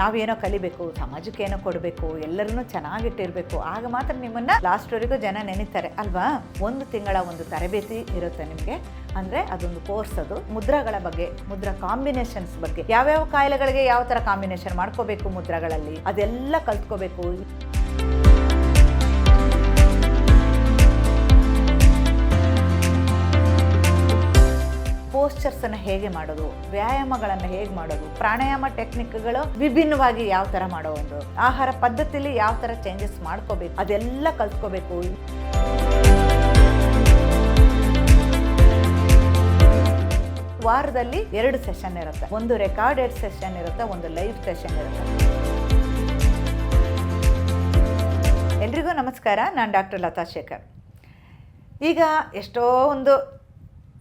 ನಾವೇನೋ ಕಲಿಬೇಕು ಸಮಾಜಕ್ಕೆ ಏನೋ ಕೊಡಬೇಕು, ಎಲ್ಲರನ್ನೂ ಚೆನ್ನಾಗಿಟ್ಟಿರಬೇಕು, ಆಗ ಮಾತ್ರ ನಿಮ್ಮನ್ನು ಲಾಸ್ಟ್ವರೆಗೂ ಜನ ನೆನೀತಾರೆ, ಅಲ್ವಾ? ಒಂದು ತಿಂಗಳ ಒಂದು ತರಬೇತಿ ಇರುತ್ತೆ ನಿಮಗೆ. ಅಂದರೆ ಅದೊಂದು ಕೋರ್ಸ್ ಅದು. ಮುದ್ರಾಗಳ ಬಗ್ಗೆ, ಮುದ್ರಾ ಕಾಂಬಿನೇಷನ್ಸ್ ಬಗ್ಗೆ. ಯಾವ್ಯಾವ ಕಾಯಿಲೆಗಳಿಗೆ ಯಾವ ಥರ ಕಾಂಬಿನೇಷನ್ ಮಾಡ್ಕೋಬೇಕು ಮುದ್ರಾಗಳಲ್ಲಿ? ಅದೆಲ್ಲ ಕಲ್ತ್ಕೋಬೇಕು. ಪೋಸ್ಚರ್ಸನ್ನು ಹೇಗೆ ಮಾಡೋದು, ವ್ಯಾಯಾಮಗಳನ್ನು ಹೇಗೆ ಮಾಡೋದು, ಪ್ರಾಣಾಯಾಮ ಟೆಕ್ನಿಕ್ಗಳು ವಿಭಿನ್ನವಾಗಿ ಯಾವ ಥರ ಮಾಡೋ ಒಂದು, ಆಹಾರ ಪದ್ಧತಿಲಿ ಯಾವ ಥರ ಚೇಂಜಸ್ ಮಾಡ್ಕೋಬೇಕು, ಅದೆಲ್ಲ ಕಲ್ತ್ಕೋಬೇಕು. ವಾರದಲ್ಲಿ ಎರಡು ಸೆಷನ್ ಇರುತ್ತೆ. ಒಂದು ರೆಕಾರ್ಡೆಡ್ ಸೆಷನ್ ಇರುತ್ತೆ, ಒಂದು ಲೈವ್ ಸೆಷನ್ ಇರುತ್ತೆ. ಎಲ್ರಿಗೂ ನಮಸ್ಕಾರ. ನಾನು ಡಾಕ್ಟರ್ ಲತಾ ಶೇಖರ್ ಈಗ ಎಷ್ಟೋ ಒಂದು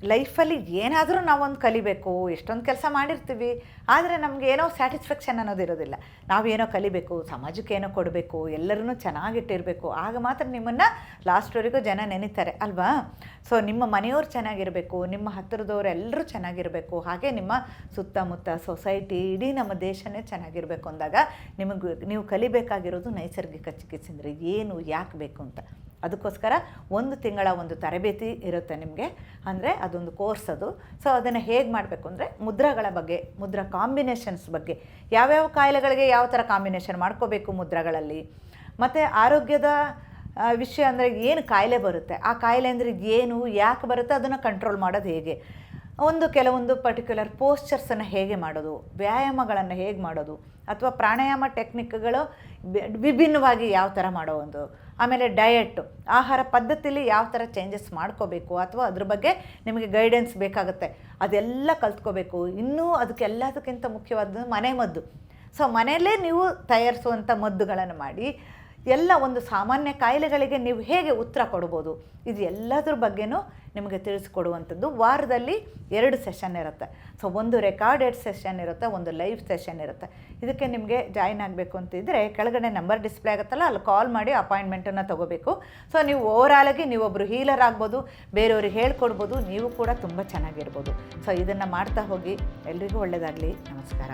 ಲೈಫಲ್ಲಿ ಏನಾದರೂ ನಾವೊಂದು ಕಲಿಬೇಕು, ಎಷ್ಟೊಂದು ಕೆಲಸ ಮಾಡಿರ್ತೀವಿ, ಆದರೆ ನಮಗೆ ಏನೋ ಸ್ಯಾಟಿಸ್ಫ್ಯಾಕ್ಷನ್ ಅನ್ನೋದು ಇರೋದಿಲ್ಲ. ನಾವೇನೋ ಕಲಿಬೇಕು, ಸಮಾಜಕ್ಕೆ ಏನೋ ಕೊಡಬೇಕು, ಎಲ್ಲರನ್ನೂ ಚೆನ್ನಾಗಿಟ್ಟಿರಬೇಕು ಆಗ ಮಾತ್ರ ನಿಮ್ಮನ್ನು ಲಾಸ್ಟ್ವರೆಗೂ ಜನ ನೆನೀತಾರೆ, ಅಲ್ವಾ? ಸೊ ನಿಮ್ಮ ಮನೆಯವ್ರು ಚೆನ್ನಾಗಿರಬೇಕು, ನಿಮ್ಮ ಹತ್ತಿರದವ್ರು ಎಲ್ಲರೂ ಚೆನ್ನಾಗಿರಬೇಕು, ಹಾಗೆ ನಿಮ್ಮ ಸುತ್ತಮುತ್ತ ಸೊಸೈಟಿ ಇಡೀ ನಮ್ಮ ದೇಶನೇ ಚೆನ್ನಾಗಿರಬೇಕು ಅಂದಾಗ ನಿಮಗೆ, ನೀವು ಕಲಿಬೇಕಾಗಿರೋದು ನೈಸರ್ಗಿಕ ಚಿಕಿತ್ಸೆ ಏನು, ಯಾಕೆ ಬೇಕು ಅಂತ? ಅದಕ್ಕೋಸ್ಕರ ಒಂದು ತಿಂಗಳ ಒಂದು ತರಬೇತಿ ಇರುತ್ತೆ ನಿಮಗೆ. ಅಂದರೆ ಅದೊಂದು ಕೋರ್ಸ್ ಅದು. ಸೊ ಅದನ್ನು ಹೇಗೆ ಮಾಡಬೇಕು ಅಂದರೆ ಮುದ್ರಗಳ ಬಗ್ಗೆ, ಮುದ್ರಾ ಕಾಂಬಿನೇಷನ್ಸ್ ಬಗ್ಗೆ. ಯಾವ್ಯಾವ ಕಾಯಿಲೆಗಳಿಗೆ ಯಾವ ಥರ ಕಾಂಬಿನೇಷನ್ ಮಾಡ್ಕೋಬೇಕು ಮುದ್ರಗಳಲ್ಲಿ? ಮತ್ತು ಆರೋಗ್ಯದ ವಿಷಯ ಅಂದರೆ ಏನು ಕಾಯಿಲೆ ಬರುತ್ತೆ? ಆ ಕಾಯಿಲೆ ಅಂದರೆ ಏನು, ಯಾಕೆ ಬರುತ್ತೆ? ಅದನ್ನು ಕಂಟ್ರೋಲ್ ಮಾಡೋದು ಹೇಗೆ? ಒಂದು ಕೆಲವೊಂದು ಪರ್ಟಿಕ್ಯುಲರ್ ಪೋಸ್ಚರ್ಸನ್ನು ಹೇಗೆ ಮಾಡೋದು, ವ್ಯಾಯಾಮಗಳನ್ನು ಹೇಗೆ ಮಾಡೋದು, ಅಥವಾ ಪ್ರಾಣಾಯಾಮ ಟೆಕ್ನಿಕ್ಗಳು ವಿಭಿನ್ನವಾಗಿ ಯಾವ ಥರ ಮಾಡೋ ಒಂದು, ಆಮೇಲೆ ಡಯಟ್ ಆಹಾರ ಪದ್ಧತಿಲಿ ಯಾವ ಥರ ಚೇಂಜಸ್ ಮಾಡ್ಕೋಬೇಕು, ಅಥವಾ ಅದ್ರ ಬಗ್ಗೆ ನಿಮಗೆ ಗೈಡೆನ್ಸ್ ಬೇಕಾಗುತ್ತೆ, ಅದೆಲ್ಲ ಕಲ್ತ್ಕೋಬೇಕು. ಇನ್ನೂ ಅದಕ್ಕೆಲ್ಲದಕ್ಕಿಂತ ಮುಖ್ಯವಾದದ್ದು ಮನೆ ಮದ್ದು. ಸೊ ಮನೆಯಲ್ಲೇ ನೀವು ತಯಾರಿಸುವಂಥ ಮದ್ದುಗಳನ್ನು ಮಾಡಿ ಎಲ್ಲ ಒಂದು ಸಾಮಾನ್ಯ ಕಾಯಿಲೆಗಳಿಗೆ ನೀವು ಹೇಗೆ ಉತ್ತರ ಕೊಡ್ಬೋದು? ಇದು ಎಲ್ಲದ್ರ ಬಗ್ಗೆನೂ ನಿಮಗೆ ತಿಳಿಸ್ಕೊಡುವಂಥದ್ದು. ವಾರದಲ್ಲಿ ಎರಡು ಸೆಷನ್ ಇರುತ್ತೆ. ಸೊ ಒಂದು ರೆಕಾರ್ಡೆಡ್ ಸೆಷನ್ ಇರುತ್ತೆ, ಒಂದು ಲೈವ್ ಸೆಷನ್ ಇರುತ್ತೆ. ಇದಕ್ಕೆ ನಿಮಗೆ ಜಾಯಿನ್ ಆಗಬೇಕು ಅಂತಿದ್ದರೆ ಕೆಳಗಡೆ ನಂಬರ್ ಡಿಸ್ಪ್ಲೇ ಆಗುತ್ತಲ್ಲ, ಅಲ್ಲಿ ಕಾಲ್ ಮಾಡಿ ಅಪಾಯಿಂಟ್ಮೆಂಟನ್ನು ತೊಗೋಬೇಕು. ಸೊ ನೀವು ಓವರಾಲಾಗಿ ನೀವೊಬ್ಬರು ಹೀಲರ್ ಆಗ್ಬೋದು ಬೇರೆಯವ್ರಿಗೆ ಹೇಳ್ಕೊಡ್ಬೋದು, ನೀವು ಕೂಡ ತುಂಬ ಚೆನ್ನಾಗಿರ್ಬೋದು. ಸೊ ಇದನ್ನು ಮಾಡ್ತಾ ಹೋಗಿ. ಎಲ್ರಿಗೂ ಒಳ್ಳೆಯದಾಗಲಿ ನಮಸ್ಕಾರ.